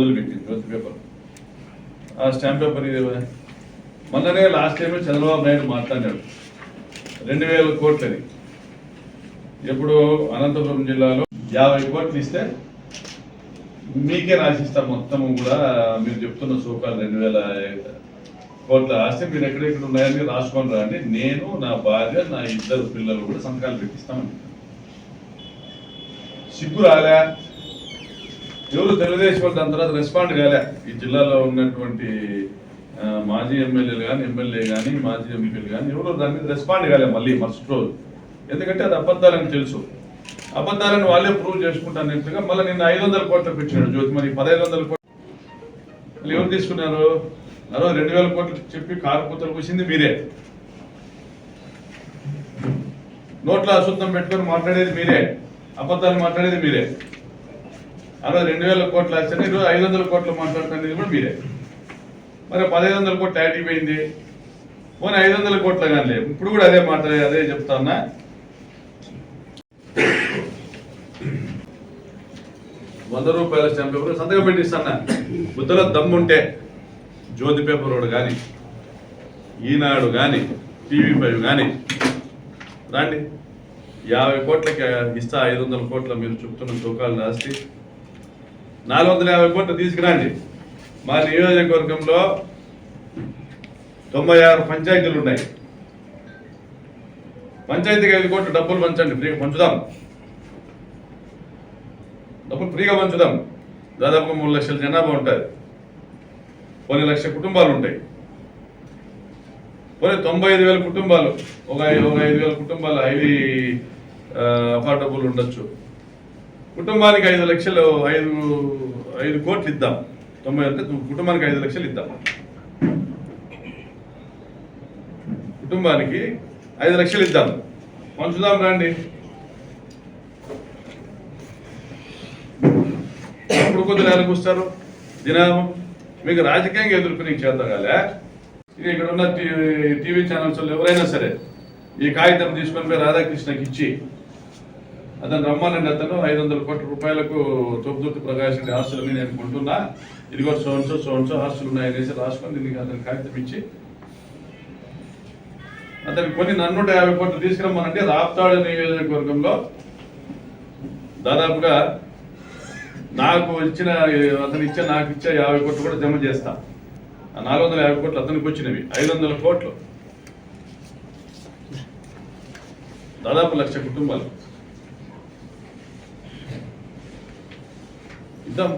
వదిలిపెట్టింది Jyothi paper. ఆ stamp paper ఇది మొన్ననే లాస్ట్ టైం చంద్రబాబు నాయుడు మాట్లాడాడు. రెండు వేల కోట్లది ఎప్పుడు అనంతపురం జిల్లాలో యాభై కోట్లు ఇస్తే మీకే రాసిస్తాం మొత్తం కూడా మీరు చెప్తున్న సూకాలు రెండు వేల కోట్ల ఆస్తి మీరు ఎక్కడెక్కడ ఉన్నాయని రాసుకొని రాండి. నేను నా భార్య నా ఇద్దరు పిల్లలు కూడా సంతకాలు పెట్టిస్తామని సిగ్గు రాలే. ఎవరు తెలుగుదేశం వాళ్ళు దాని తర్వాత రెస్పాండ్ కాలే. ఈ జిల్లాలో ఉన్నటువంటి మాజీ ఎమ్మెల్యేలు కానీ ఎమ్మెల్యే కానీ మాజీ ఎంపీలు కానీ ఎవరు దాని మీద రెస్పాండ్ కాలే మళ్ళీ ఫస్ట్ రోజు. ఎందుకంటే అది అబద్ధాలని తెలుసు. అబద్ధాలను వాళ్ళే ప్రూవ్ చేసుకుంటానట్టుగా మళ్ళీ నిన్న ఐదు వందల కోట్లు పెట్టినాడు జ్యోతి. మరి పదహైదు వందల కోట్లు మళ్ళీ ఎవరు తీసుకున్నారు? అరవై రెండు వేల కోట్లు చెప్పి కారు కూతలు వచ్చింది మీరే. నోట్లో అశుద్ధం పెట్టుకొని మాట్లాడేది మీరే. అబద్ధాలు మాట్లాడేది మీరే. అరవై రెండు వేల కోట్లు వచ్చాను ఈరోజు ఐదు వందల కోట్లు మాట్లాడుతున్నది కూడా మీరే. మరి పదహైదు వందల కోట్లు యాక్టివ్ అయింది పోనీ ఐదు వందల కోట్ల కానీ ఇప్పుడు కూడా అదే మాట అదే చెప్తా ఉన్నా. వంద రూపాయల స్టాంప్ పేపర్ సంతకం పెట్టిస్తానా బుద్ధలో దమ్ముంటే జ్యోతి పేపర్ వాడు కానీ ఈనాడు కానీ టీవీ ఫైవ్ కానీ. రాండి. యాభై కోట్లకి ఇస్తా ఐదు వందల కోట్ల మీరు చెప్తున్న తూకాలు రాసి నాలుగు వందల యాభై కోట్లు తీసుకురండి. మా నియోజకవర్గంలో తొంభై ఆరు పంచాయతీలు ఉన్నాయి. పంచాయతీకి ఐదు కోట్లు డబ్బులు పంచండి ఫ్రీగా పంచుదాం. డబ్బులు ఫ్రీగా పంచుదాం. దాదాపు మూడు లక్షల జనాభా ఉంటుంది. కొన్ని లక్షల కుటుంబాలు ఉంటాయి. పోనీ తొంభై ఐదు వేల కుటుంబాలు ఒక ఒక ఐదు వేల కుటుంబాలు హైలీ అఫోర్డబుల్ ఉండొచ్చు. కుటుంబానికి ఐదు లక్షలు ఐదు ఐదు కోట్లు ఇద్దాం. తొంభై అంటే కుటుంబానికి ఐదు లక్షలు ఇద్దాం. కుటుంబానికి ఐదు లక్షలు ఇద్దాం. పంచుదాం రండి. ఎప్పుడు కొద్ది నెలకు వస్తారు దినాము. మీకు రాజకీయంగా ఎదుర్కొని చేత కాలే. ఇక్కడ ఉన్న టీవీ ఛానల్స్ ఎవరైనా సరే ఈ కాగితం తీసుకొని పోయి రాధాకృష్ణకి ఇచ్చి అతను రమ్మాలండి అతను. ఐదు వందల కోట్ల రూపాయలకు తొప్పుదుర్తి ప్రకాష్ రెడ్డి ఆస్తులు నేను కొంటున్నా. ఇదిగో సోన్సో సోన్సో ఆస్తులు ఉన్నాయనేసి రాసుకొని దీనికి అతను కాగితం ఇచ్చి. అతను కొన్ని నన్నూట యాభై కోట్లు తీసుకురమ్మనంటే రాప్తాడు నియోజకవర్గంలో దాదాపుగా నాకు ఇచ్చిన అతను ఇచ్చే నాకు ఇచ్చే యాభై కోట్లు కూడా జమ చేస్తా. నాలుగు వందల యాభై కోట్లు అతనికి వచ్చినవి. ఐదు వందల కోట్లు. దాదాపు లక్ష కుటుంబాలు. ఇద్దాం